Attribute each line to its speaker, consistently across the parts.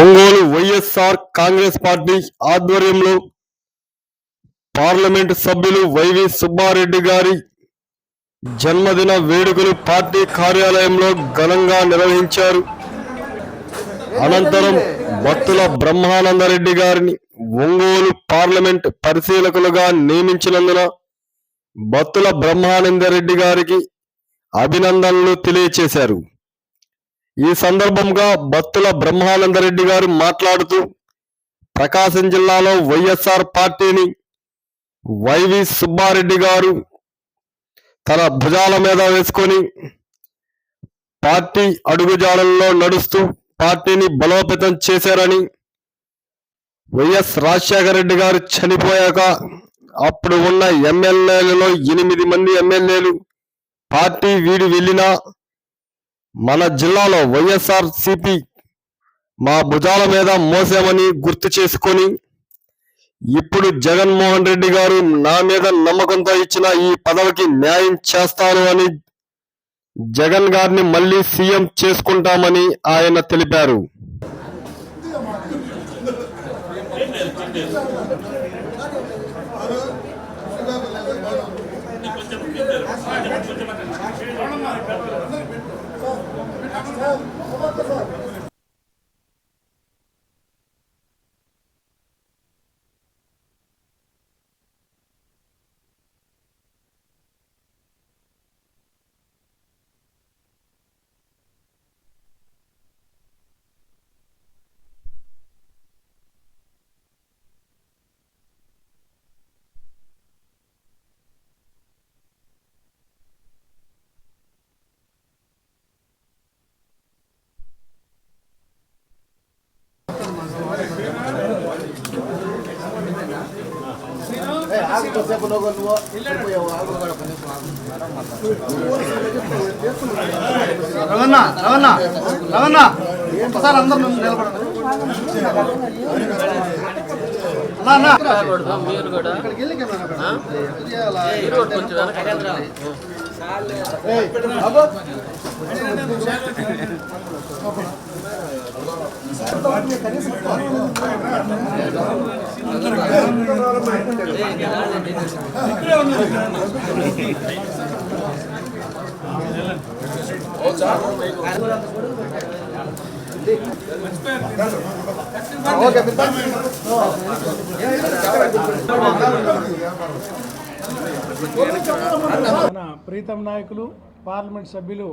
Speaker 1: Ongole YSR Congress party ఆధ్వర్యంలో parliament సభ్యులు YV Subbareddy గారి జన్మదిన వేడుకలు పార్టీ కార్యాలయంలో ఘనంగా నిర్వహించారు. అనంతరం భక్తుల బ్రహ్మానందరెడ్డి గారిని ఒంగోలు పార్లమెంట్ పరిశీలకులుగా నియమించినందున భక్తుల బ్రహ్మానందరెడ్డి గారికి అభినందనలు తెలియచేశారు. ఈ సందర్భంగా బత్తుల బ్రహ్మానందరెడ్డి గారు మాట్లాడుతూ ప్రకాశం జిల్లాలో వైఎస్ఆర్ పార్టీని వైవి సుబ్బారెడ్డి గారు తన భుజాల మీద వేసుకొని పార్టీ అడుగుజాడల్లో నడుస్తూ పార్టీని బలోపేతం చేశారని వైఎస్ రాజశేఖర రెడ్డి గారు చనిపోయాక అప్పుడు ఉన్న ఎమ్మెల్యేలలో ఎనిమిది మంది ఎమ్మెల్యేలు పార్టీ వీడి వెళ్ళినా మన జిల్లాలో వైఎస్ఆర్ సిపి మా భుజాల మీద మోసామని గుర్తు చేసుకొని ఇప్పుడు జగన్మోహన్ రెడ్డి గారు నా మీద నమ్మకంతో ఇచ్చిన ఈ పదవికి న్యాయం చేస్తాను అని జగన్ గారిని మళ్ళీ సీఎం చేసుకుంటామని ఆయన తెలిపారు
Speaker 2: স্যার
Speaker 3: రవణ రవణ రవణ ఒకసారి అందరు నిలబడండి.
Speaker 4: మీరు కూడా
Speaker 3: ఓకే
Speaker 5: మన ప్రీతం నాయకులు పార్లమెంట్ సభ్యులు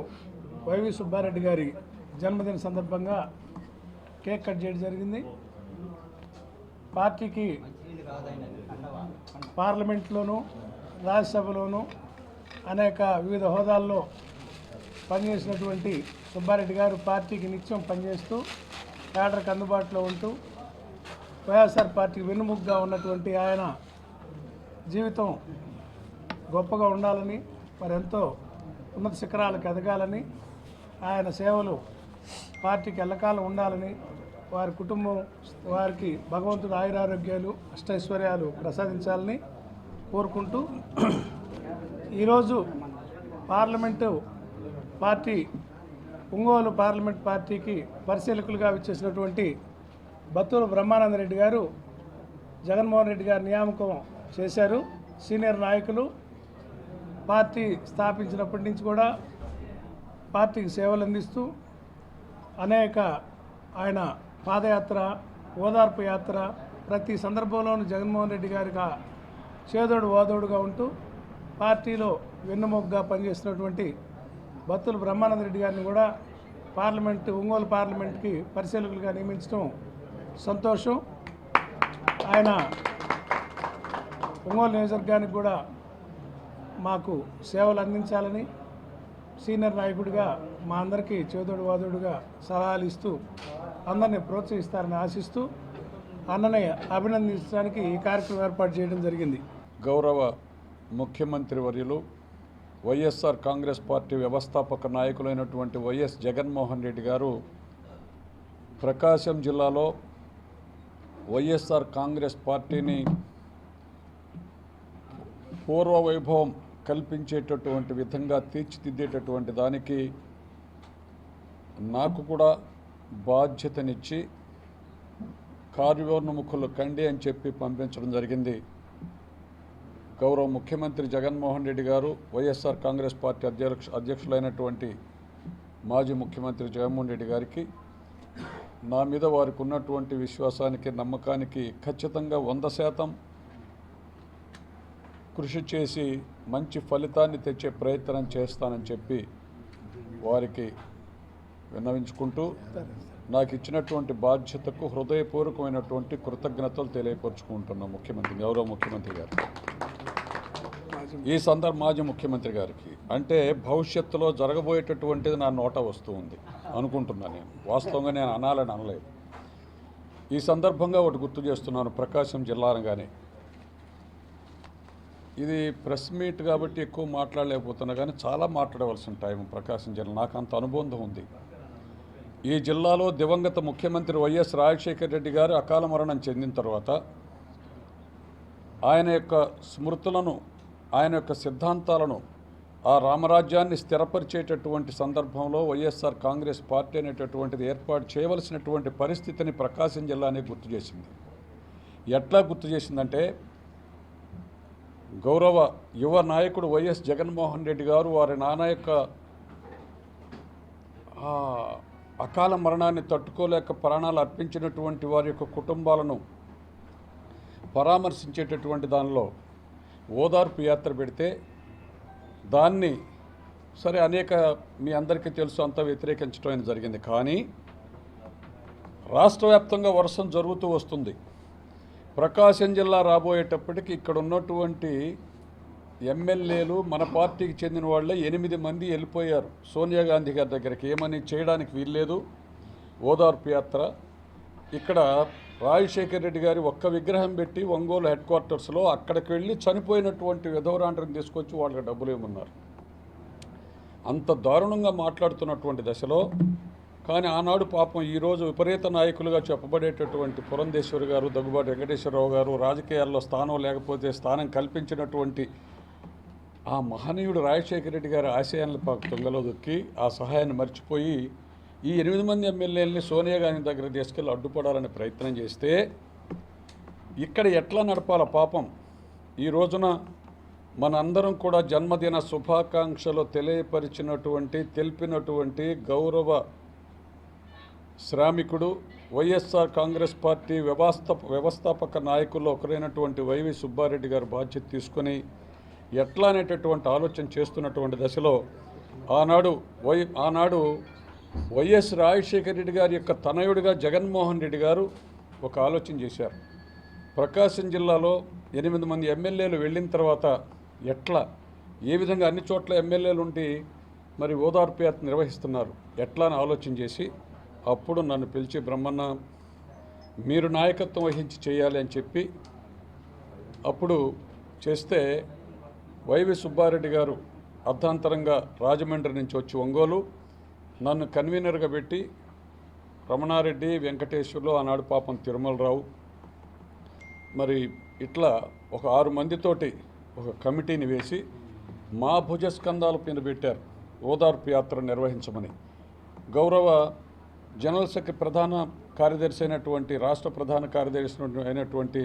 Speaker 5: వైవి సుబ్బారెడ్డి గారి జన్మదిన సందర్భంగా కేక్ కట్ చేయడం జరిగింది. పార్టీకి పార్లమెంట్లోనూ రాజ్యసభలోనూ అనేక వివిధ హోదాల్లో పనిచేసినటువంటి సుబ్బారెడ్డి గారు పార్టీకి నిత్యం పనిచేస్తూ కేడర్కి అందుబాటులో ఉంటూ వైఎస్ఆర్ పార్టీకి వెన్నుముగ్గా ఉన్నటువంటి ఆయన జీవితం గొప్పగా ఉండాలని మరి ఎంతో ఉన్నత శిఖరాలకు ఎదగాలని ఆయన సేవలు పార్టీకి ఎల్లకాలం ఉండాలని వారి కుటుంబం వారికి భగవంతుడు ఆయురారోగ్యాలు అష్టైశ్వర్యాలు ప్రసాదించాలని కోరుకుంటూ ఈరోజు పార్లమెంటు పార్టీ ఒంగోలు పార్లమెంట్ పార్టీకి పరిశీలకులుగా విచ్చేసినటువంటి బత్తూరు బ్రహ్మానందరెడ్డి గారు జగన్మోహన్ రెడ్డి గారు నియామకం చేశారు. సీనియర్ నాయకులు పార్టీ స్థాపించినప్పటి నుంచి కూడా పార్టీకి సేవలు అందిస్తూ అనేక ఆయన పాదయాత్ర ఓదార్పు యాత్ర ప్రతి సందర్భంలోనూ జగన్మోహన్ రెడ్డి గారిగా చేదోడు ఓదోడుగా ఉంటూ పార్టీలో వెన్నుమొగ్గా పనిచేస్తున్నటువంటి బత్తుల బ్రహ్మానంద రెడ్డి గారిని కూడా పార్లమెంట్ ఒంగోలు పార్లమెంట్కి పరిశీలకులుగా నియమించడం సంతోషం. ఆయన ఒంగోలు నియోజకవర్గానికి కూడా మాకు సేవలు అందించాలని సీనియర్ నాయకుడిగా మా అందరికీ చేదోడు వాదోడుగా సలహాలు ఇస్తూ అందరినీ ప్రోత్సహిస్తారని ఆశిస్తూ అన్నని అభినందించడానికి ఈ కార్యక్రమం ఏర్పాటు చేయడం జరిగింది.
Speaker 6: గౌరవ ముఖ్యమంత్రి వర్యులు వైఎస్ఆర్ కాంగ్రెస్ పార్టీ వ్యవస్థాపక నాయకులైనటువంటి వైఎస్ జగన్మోహన్ రెడ్డి గారు ప్రకాశం జిల్లాలో వైఎస్ఆర్ కాంగ్రెస్ పార్టీని పూర్వ వైభవం కల్పించేటటువంటి విధంగా తీర్చిదిద్దేటటువంటి దానికి నాకు కూడా బాధ్యతనిచ్చి కార్యోన్ముఖులు కండి అని చెప్పి పంపించడం జరిగింది. గౌరవ ముఖ్యమంత్రి జగన్మోహన్ రెడ్డి గారు వైఎస్ఆర్ కాంగ్రెస్ పార్టీ అధ్యక్ష అధ్యక్షులైనటువంటి మాజీ ముఖ్యమంత్రి జగన్మోహన్ రెడ్డి గారికి నా మీద వారికి ఉన్నటువంటి విశ్వాసానికి నమ్మకానికి ఖచ్చితంగా వంద శాతం కృషి చేసి మంచి ఫలితాన్ని తెచ్చే ప్రయత్నం చేస్తానని చెప్పి వారికి విన్నవించుకుంటూ నాకు ఇచ్చినటువంటి బాధ్యతకు హృదయపూర్వకమైనటువంటి కృతజ్ఞతలు తెలియపరుచుకుంటున్నాం ముఖ్యమంత్రి గౌరవ ముఖ్యమంత్రి గారు. ఈ సందర్భం మాజీ ముఖ్యమంత్రి గారికి. అంటే భవిష్యత్తులో జరగబోయేటటువంటిది నా నోట వస్తూ ఉంది అనుకుంటున్నా నేను. వాస్తవంగా నేను అనాలని అనలేదు. ఈ సందర్భంగా ఒకటి గుర్తు చేస్తున్నాను ప్రకాశం జిల్లా అనగానే ఇది ప్రెస్ మీట్ కాబట్టి ఎక్కువ మాట్లాడలేకపోతున్నా కానీ చాలా మాట్లాడవలసిన టైం ప్రకాశం జిల్లా. నాకు అంత అనుబంధం ఉంది. ఈ జిల్లాలో దివంగత ముఖ్యమంత్రి వైఎస్ రాజశేఖర రెడ్డి గారు అకాల మరణం చెందిన తర్వాత ఆయన యొక్క స్మృతులను ఆయన యొక్క సిద్ధాంతాలను ఆ రామరాజ్యాన్ని స్థిరపరిచేటటువంటి సందర్భంలో వైఎస్ఆర్ కాంగ్రెస్ పార్టీ అనేటటువంటిది ఏర్పాటు చేయవలసినటువంటి పరిస్థితిని ప్రకాశం జిల్లానే గుర్తు చేసింది. ఎట్లా గుర్తు చేసిందంటే గౌరవ యువ నాయకుడు వైఎస్ జగన్మోహన్ రెడ్డి గారు వారి నాన్న యొక్క అకాల మరణాన్ని తట్టుకోలేక ప్రాణాలు అర్పించినటువంటి వారి యొక్క కుటుంబాలను పరామర్శించేటటువంటి దానిలో ఓదార్పు యాత్ర పెడితే దాన్ని సరే అనేక మీ అందరికీ తెలుసు అంతా వ్యతిరేకించడం అనేది జరిగింది. కానీ రాష్ట్ర వ్యాప్తంగా వర్షం జరుగుతూ వస్తుంది. ప్రకాశం జిల్లా రాబోయేటప్పటికి ఇక్కడ ఉన్నటువంటి ఎమ్మెల్యేలు మన పార్టీకి చెందిన వాళ్ళే ఎనిమిది మంది వెళ్ళిపోయారు. సోనియా గాంధీ గారి దగ్గరికి ఏమని చేయడానికి వీల్లేదు. ఓదార్పు యాత్ర. ఇక్కడ రాజశేఖర్ రెడ్డి గారి ఒక్క విగ్రహం పెట్టి ఒంగోలు హెడ్ క్వార్టర్స్లో అక్కడికి వెళ్ళి చనిపోయినటువంటి విధవరాండ్రని తీసుకొచ్చి వాళ్ళకి డబ్బులు ఏమన్నారు అంత దారుణంగా మాట్లాడుతున్నటువంటి దశలో కానీ ఆనాడు పాపం ఈరోజు విపరీత నాయకులుగా చెప్పబడేటటువంటి పురంధేశ్వరి గారు దగ్గుబాటి వెంకటేశ్వరరావు గారు రాజకీయాల్లో స్థానం లేకపోతే స్థానం కల్పించినటువంటి ఆ మహనీయుడు రాజశేఖర రెడ్డి గారి ఆశయాలను పాప తుంగలో దొక్కి ఆ సహాయాన్ని మర్చిపోయి ఈ ఎనిమిది మంది ఎమ్మెల్యేలని సోనియా గాంధీ దగ్గర తీసుకెళ్ళి అడ్డుపడాలని ప్రయత్నం చేస్తే ఇక్కడ ఎట్లా నడపాల పాపం? ఈ రోజున మనందరం కూడా జన్మదిన శుభాకాంక్షలు తెలియపరిచినటువంటి తెలిపినటువంటి గౌరవ శ్రామికుడు వైఎస్ఆర్ కాంగ్రెస్ పార్టీ వ్యవస్థ వ్యవస్థాపక నాయకుల్లో ఒకరైనటువంటి వైవి సుబ్బారెడ్డి గారు బాధ్యత తీసుకొని ఎట్లా అనేటటువంటి ఆలోచన చేస్తున్నటువంటి దశలో ఆనాడు వై ఆనాడు వైఎస్ రాజశేఖర రెడ్డి గారి యొక్క తనయుడిగా జగన్మోహన్ రెడ్డి గారు ఒక ఆలోచన చేశారు. ప్రకాశం జిల్లాలో ఎనిమిది మంది ఎమ్మెల్యేలు వెళ్ళిన తర్వాత ఎట్లా ఏ విధంగా అన్ని చోట్ల ఎమ్మెల్యేలు ఉండి మరి ఓదార్పు యాత్ర నిర్వహిస్తున్నారు ఎట్లా అని ఆలోచన చేసి అప్పుడు నన్ను పిలిచి బ్రహ్మన్న మీరు నాయకత్వం వహించి చేయాలి అని చెప్పి అప్పుడు చేస్తే వైవి సుబ్బారెడ్డి గారు అర్ధాంతరంగా రాజమండ్రి నుంచి వచ్చి ఒంగోలు నన్ను కన్వీనర్గా పెట్టి రమణారెడ్డి వెంకటేశ్వర్లు ఆనాడు పాపం తిరుమలరావు మరి ఇట్లా ఒక ఆరు మందితోటి ఒక కమిటీని వేసి మా భుజస్కంధాల పైన పెట్టారు. ఓదార్పు యాత్ర నిర్వహించమని. గౌరవ జనరల్ సెక్రటరీ ప్రధాన కార్యదర్శి అయినటువంటి రాష్ట్ర ప్రధాన కార్యదర్శి అయినటువంటి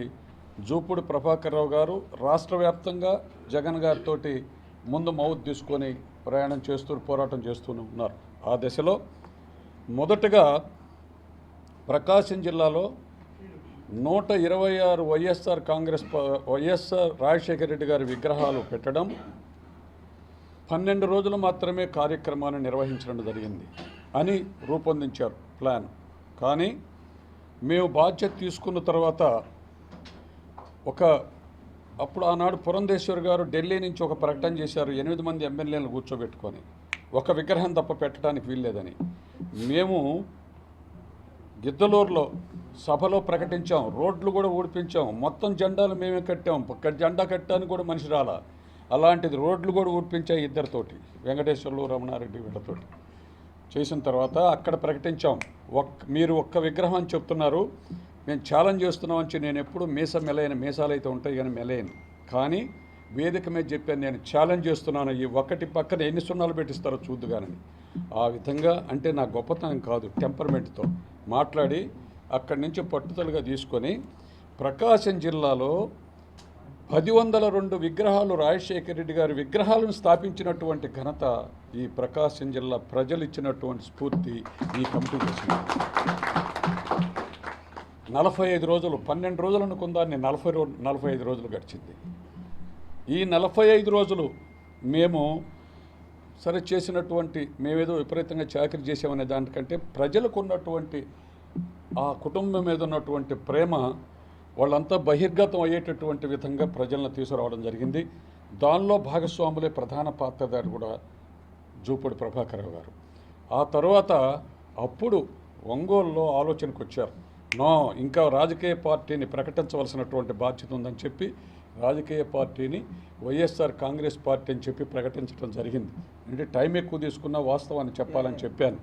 Speaker 6: జూపుడు ప్రభాకర్ రావు గారు రాష్ట్ర వ్యాప్తంగా జగన్ గారితో ముందు మౌత్ తీసుకొని ప్రయాణం చేస్తూ పోరాటం చేస్తూ ఉన్నారు. ఆ దశలో మొదటగా ప్రకాశం జిల్లాలో నూట ఇరవై ఆరు వైఎస్ఆర్ కాంగ్రెస్ ప- వైఎస్ఆర్ రాజశేఖర రెడ్డి గారి విగ్రహాలు పెట్టడం పన్నెండు రోజులు మాత్రమే కార్యక్రమాన్ని నిర్వహించడం జరిగింది. అని రూపొందించారు ప్లాన్. కానీ మేము బాధ్యత తీసుకున్న తర్వాత ఒక అప్పుడు ఆనాడు పురంధేశ్వర్ గారు ఢిల్లీ నుంచి ఒక ప్రకటన చేశారు ఎనిమిది మంది ఎమ్మెల్యేలను కూర్చోబెట్టుకొని. ఒక విగ్రహం తప్ప పెట్టడానికి వీల్లేదని. మేము గిద్దలూరులో సభలో ప్రకటించాం రోడ్లు కూడా ఊడిపించాం మొత్తం జెండాలు మేమే కట్టాం జెండా కట్టడానికి కూడా మనిషి రాలా. అలాంటిది రోడ్లు కూడా ఊడిపించాయి ఇద్దరితోటి వెంకటేశ్వర్లు రమణారెడ్డి వీళ్ళతోటి. చేసిన తర్వాత అక్కడ ప్రకటించాం. ఒక్ మీరు ఒక్క విగ్రహం అని చెప్తున్నారు. మేము ఛాలెంజ్ చేస్తున్నాం అని నేను ఎప్పుడు మీస మెలైన మీసాలు అయితే ఉంటాయి కానీ మెలైన కానీ వేదిక మీద చెప్పాను నేను ఛాలెంజ్ చేస్తున్నాను. ఈ ఒక్కటి పక్కన ఎన్ని సున్నాలు పెట్టిస్తారో చూద్దుగానని ఆ విధంగా అంటే నా గొప్పతనం కాదు టెంపర్మెంట్తో మాట్లాడి అక్కడి నుంచి పట్టుదలగా తీసుకొని ప్రకాశం జిల్లాలో పది వందల రెండు విగ్రహాలు రాజశేఖర రెడ్డి గారి విగ్రహాలను స్థాపించినటువంటి ఘనత ఈ ప్రకాశం జిల్లా ప్రజలు ఇచ్చినటువంటి స్ఫూర్తి ఈ కమిటీ చేసింది. నలభై ఐదు రోజులు పన్నెండు రోజులు అనుకుందాన్ని నలభై రో నలభై ఐదు రోజులు గడిచింది. ఈ నలభై ఐదు రోజులు మేము సరే చేసినటువంటి మేమేదో విపరీతంగా చాకరీ చేసామనే దానికంటే ప్రజలకు ఉన్నటువంటి ఆ కుటుంబం మీద ఉన్నటువంటి ప్రేమ వాళ్ళంతా బహిర్గతం అయ్యేటటువంటి విధంగా ప్రజలను తీసుకురావడం జరిగింది. దానిలో భాగస్వాములే ప్రధాన పాత్రధారి కూడా జూపూడి ప్రభాకర్ గారు. ఆ తర్వాత అప్పుడు ఒంగోలులో ఆలోచనకు వచ్చారు. నో ఇంకా రాజకీయ పార్టీని ప్రకటించవలసినటువంటి బాధ్యత ఉందని చెప్పి రాజకీయ పార్టీని వైఎస్ఆర్ కాంగ్రెస్ పార్టీ అని చెప్పి ప్రకటించడం జరిగింది. అంటే టైం ఎక్కువ తీసుకున్న వాస్తవాన్ని చెప్పాలని చెప్పాను.